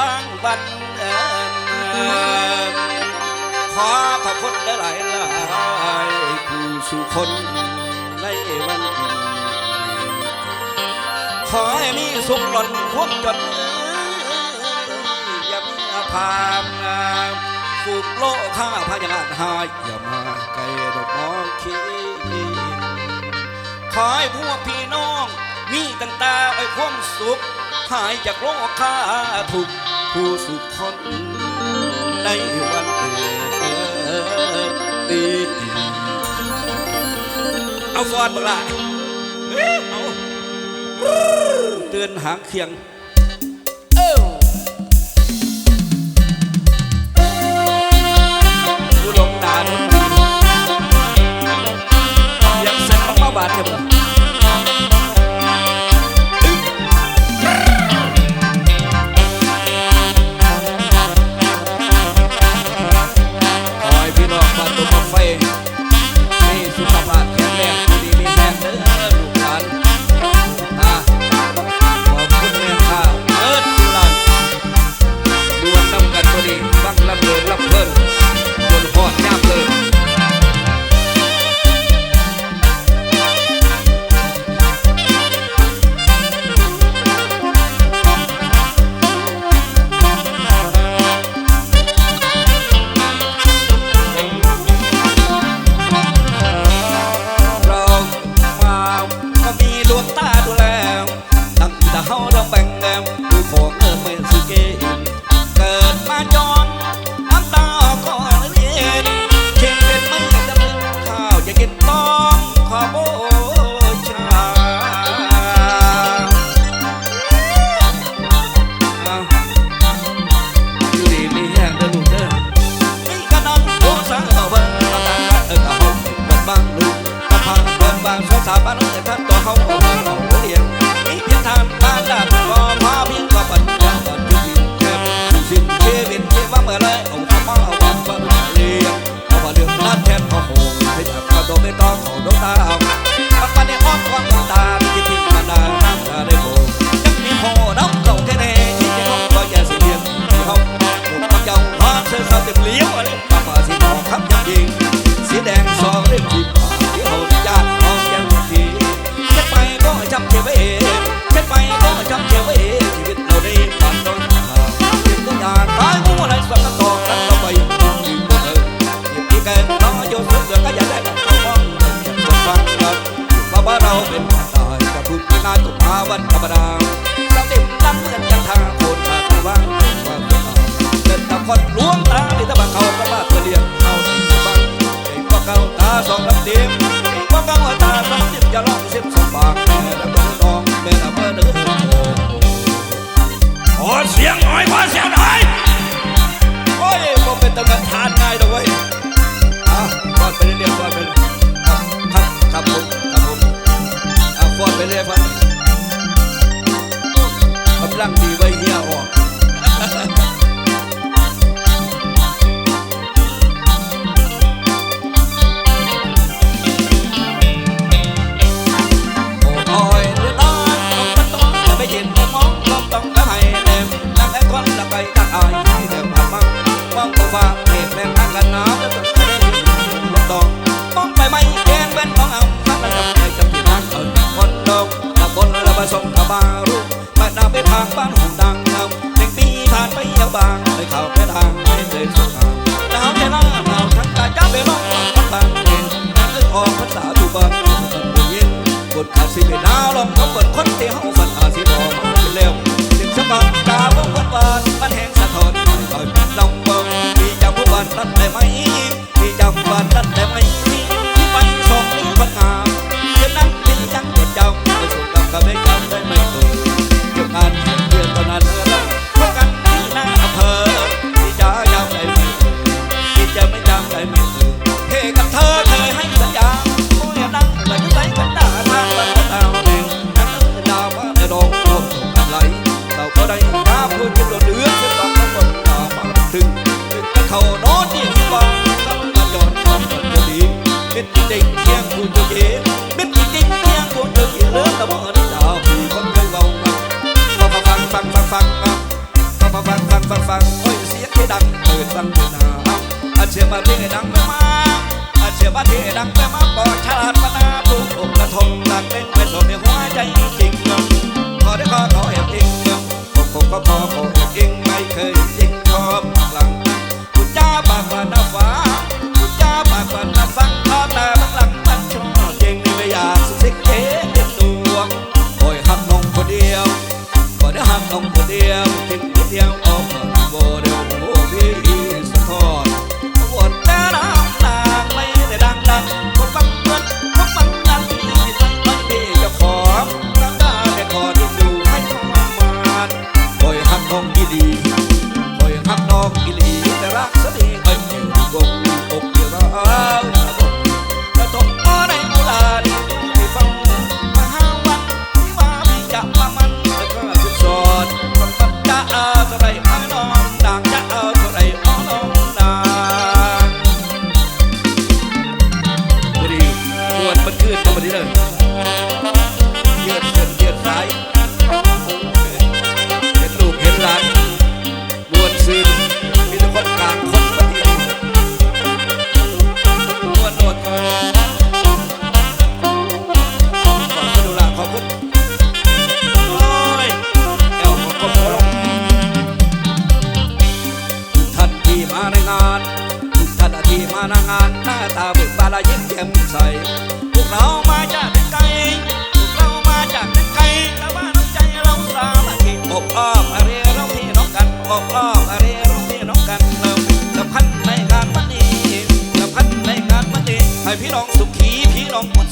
ล้างบันขอขอบคุณหลายหลายผู้สู่คนในวัน ขอให้มีสุขหล่อนพบจนอย่ามีอาภาพฝูกโลกข้าพญานาคหายอย่ามาไกลดอกมองคิดขอให้พวกพี่น้องมีตั้งตาไอ้ความสุข หายจากโรคข้าทุกผู้สุขคนในวันดีเอาฟอนบักละเอาเตือนหางเคียงผู้ลงดานางสาสาบานน้องเอ๋ยพันตัวเขาของน้องเรียนมีเพียงทาง หน้าตุ่มาวันธรรมดาเราเดิดลังเหมือนยังทางโคนขาดว่างควางเป็นเราเดินตาคดล้วงตาในตะบักเขาก็ว่าเพื่เลี้ยงเอาในบังไอ้พวกเขาตาสองลำเต็มพวกเขาตาสองเสิมจะลองสียบสองบาง องกบารุมาดาไปทางบ้านหูดังเงาเด็กปีผ่านไปเยี่ยวบางไปข่าวแค่ทางไม่เคยสุขหนาวแค่หน้าหนาวทั้งกายยับไปร้องมันบางเย็นนั่งเอ้ออกภาษาดูบังเย็นกดขาดสิไปดาวลองเขาเปิดคนเตี้ยเฮาฝันอ่าน อาเชี ಸಂವಿಧಾನ ಅಚ್ಚೆ ಬದಿಗೆ ನಮ್ಮ ಅಚ್ಚೆ ಬದಿಗೆ ನಮ್ಮ ಮಾಪ ಚಾಲ กระทงหลักเล่นไปสมในหัวใจจริงขอได้ขอขอแอบจริง ดีคอยหักน้องอีหลีแต่รักซะดีคอยอยู่กง มานงานทุกท่านที่มานงานหน้าตาเบิกบานละยิ้มแย้มใสพวกเรามาจากไกลพวกเรามาจากไกลแต่ว่าน้ำใจเราสามัคคีอบอ้อมอะไรเราพี่น้องกันอบอ้อมอะไรเราพี่น้องกันเราสัมพันในงานวันนี้สัมพันในงานวันนี้ให้พี่น้องสุขีพี่น้องหมด